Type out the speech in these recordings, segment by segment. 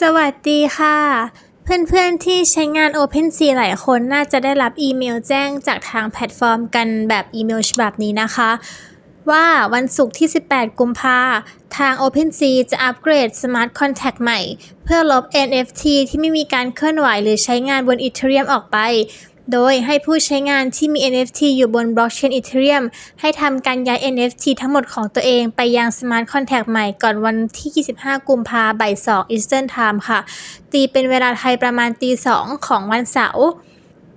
สวัสดีค่ะ เพื่อนๆที่ใช้งาน OpenSea หลายคนน่าจะได้รับอีเมลแจ้งจากทางแพลตฟอร์มกันแบบอีเมลฉบับนี้นะคะ ว่าวันศุกร์ที่ 18 กุมภาทาง OpenSea จะอัปเกรด Smart Contact ใหม่ เพื่อลบ NFT ที่ไม่มีการเคลื่อนไหวหรือใช้งานบน Ethereum ออกไป โดยให้ผู้ใช้งานที่มี NFT อยู่บนบล็อกเชน Ethereum ให้ทำการย้าย NFT ทั้งหมดของตัวเองไปยัง Smart Contract ใหม่ก่อนวันที่ 25 กุมภาบ่าย2 Eastern Time ค่ะ ตีเป็นเวลาไทยประมาณตี 2 ของวันเสาร์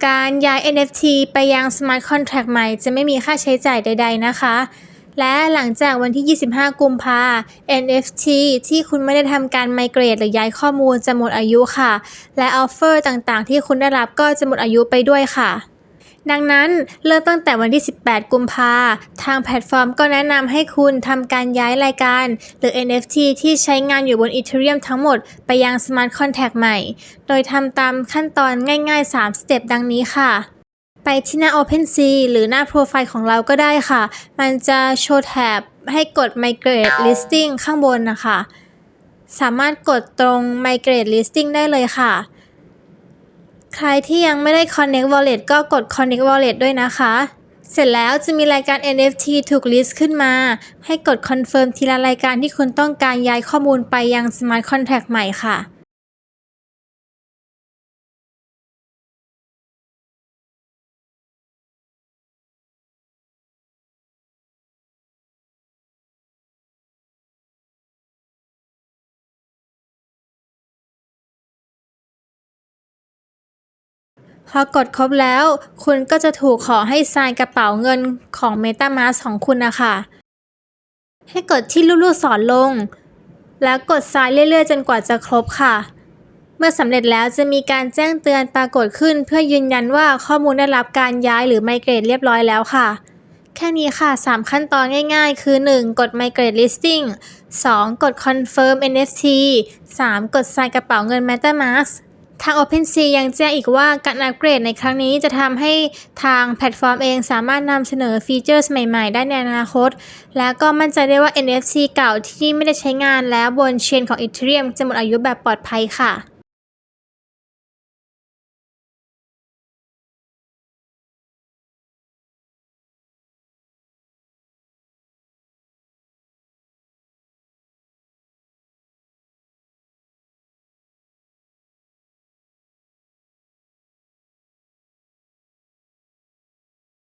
การย้าย NFT ไปยัง Smart Contract ใหม่จะไม่มีค่าใช้จ่ายใด ๆ นะคะ และหลังจากวันที่ 25 กุมภา NFT ที่คุณไม่ได้ทำการไมเกรดหรือย้ายข้อมูลจะหมดอายุค่ะ และออฟเฟอร์ต่างๆ ที่คุณได้รับก็จะหมดอายุไปด้วยค่ะดังนั้นเริ่มตั้งแต่วันที่ 18 กุมภาทางแพลตฟอร์มก็แนะนำให้คุณทำการย้ายรายการ หรือ NFT ที่ใช้งานอยู่บน Ethereum ทั้งหมดไปยัง Smart Contract ใหม่ โดยทำตามขั้นตอนง่าย ๆ 3 สเต็ปดังนี้ค่ะ ไปที่หน้า OpenSea หรือหน้าโปรไฟล์ของเราก็ได้ค่ะ มันจะโชว์แท็บให้กด Migrate Listing ข้างบนนะคะ สามารถกดตรง Migrate Listing ได้เลยค่ะ ใครที่ยังไม่ได้ Connect Wallet ก็กด Connect Wallet ด้วยนะคะ เสร็จแล้วจะมีรายการ NFT ถูก list ขึ้นมา ให้กด Confirm ทีละรายการที่คุณต้องการย้ายข้อมูลไปยัง Smart Contract ใหม่ค่ะ พอกดครบแล้ว คุณก็จะถูกขอให้ทรายกระเป๋าเงินของ MetaMask ของคุณนะคะ ให้กดที่ลูกๆศรลง แล้วกดทรายเรื่อยๆ จนกว่าจะครบค่ะ เมื่อสำเร็จแล้วจะมีการแจ้งเตือนปรากฏขึ้น เพื่อยืนยันว่าข้อมูลได้รับการย้ายหรือไมเกรดเรียบร้อยแล้วค่ะ แค่นี้ค่ะ 3 ขั้นตอนง่ายๆ คือ 1. กด Migrate Listing 2. กด Confirm NFT 3. กดทรายกระเป๋าเงิน MetaMask ทาง OpenSea ยังแจ้งอีกว่าการอัปเกรดในครั้งนี้จะทำให้ทางแพลตฟอร์มเองสามารถนำเสนอฟีเจอร์ใหม่ๆ ได้ในอนาคต และก็มั่นใจได้ว่า NFT เก่าที่ไม่ได้ใช้งานแล้วบนเชนของ Ethereum จะหมดอายุแบบปลอดภัยค่ะ